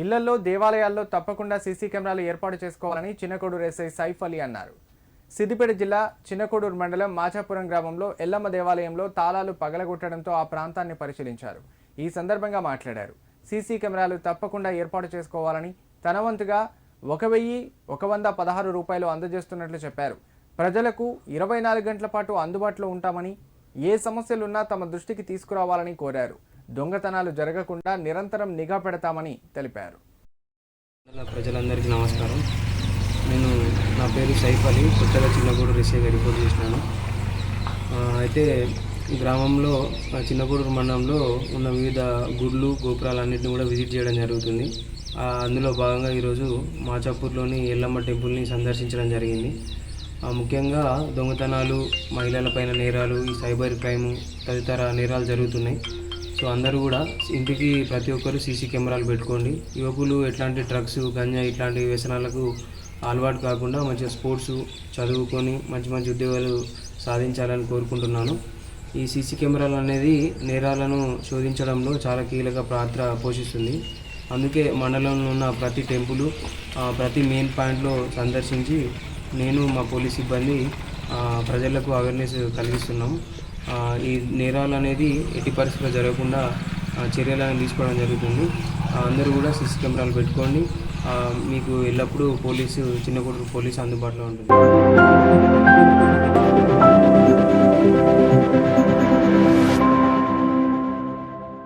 ఇళ్ళలో దేవాలయాల్లో తప్పకుండా సీసీ కెమెరాలు ఏర్పాటు చేసుకోవాలని చిన్నకోడూరు ఎస్ఐ సైఫ్ అలీ అన్నారు. సిద్దిపేట జిల్లా చిన్నకోడూరు మండలం మాచాపురం గ్రామంలో ఎల్లమ్మ దేవాలయంలో తాళాలు పగలగొట్టడంతో ఆ ప్రాంతాన్ని పరిశీలించారు. ఈ సందర్భంగా మాట్లాడారు. సీసీ కెమెరాలు తప్పకుండా ఏర్పాటు చేసుకోవాలని తన వంతుగా ఒక వెయ్యి ఒక వంద పదహారు రూపాయలు అందజేస్తున్నట్లు చెప్పారు. ప్రజలకు ఇరవై నాలుగు గంటల పాటు అందుబాటులో ఉంటామని ఏ సమస్యలున్నా తమ దృష్టికి తీసుకురావాలని కోరారు. దొంగతనాలు జరగకుండా నిరంతరం నిఘా పెడతామని తెలిపారు. ప్రజలందరికీ నమస్కారం. నేను నా పేరు సైఫ్ అలీ కొత్తగా చిన్నగూడు ఎస్ఐగా రిపోర్ట్ చేసినాను. అయితే ఈ గ్రామంలో చిన్నగూడూరు మండలంలో ఉన్న వివిధ గుళ్ళు గోపురాలన్నింటినీ కూడా విజిట్ చేయడం జరుగుతుంది. అందులో భాగంగా ఈరోజు మాచాపూర్లోని ఎల్లమ్మ టెంపుల్ని సందర్శించడం జరిగింది. ముఖ్యంగా దొంగతనాలు మహిళలపైన నేరాలు ఈ సైబర్ క్రైమ్ తదితర నేరాలు జరుగుతున్నాయి. సో అందరూ కూడా ఇంటికి ప్రతి ఒక్కరు సీసీ కెమెరాలు పెట్టుకోండి. యువకులు ఎట్లాంటి డ్రగ్స్ గంజా ఇట్లాంటి వ్యసనాలకు అలవాటు కాకుండా మంచిగా స్పోర్ట్స్ చదువుకొని మంచి మంచి ఉద్యోగాలు సాధించాలని కోరుకుంటున్నాను. ఈ సీసీ కెమెరాలు అనేది నేరాలను శోధించడంలో చాలా కీలక పాత్ర పోషిస్తుంది. అందుకే మండలంలో ఉన్న ప్రతి టెంపుల్ ప్రతి మెయిన్ పాయింట్లో సందర్శించి నేను మా పోలీస్ సిబ్బంది ప్రజలకు అవేర్నెస్ కలిగిస్తున్నాం. ఈ నేరాలు అనేది ఎట్టి పరిస్థితుల్లో జరగకుండా చర్యలు చర్యలను తీసుకోవడం జరుగుతుంది. అందరూ కూడా సిసి కెమెరాలు పెట్టుకోండి. మీకు ఎల్లప్పుడూ పోలీసు చిన్న కొడుకు పోలీసు అందుబాటులో ఉంటుంది.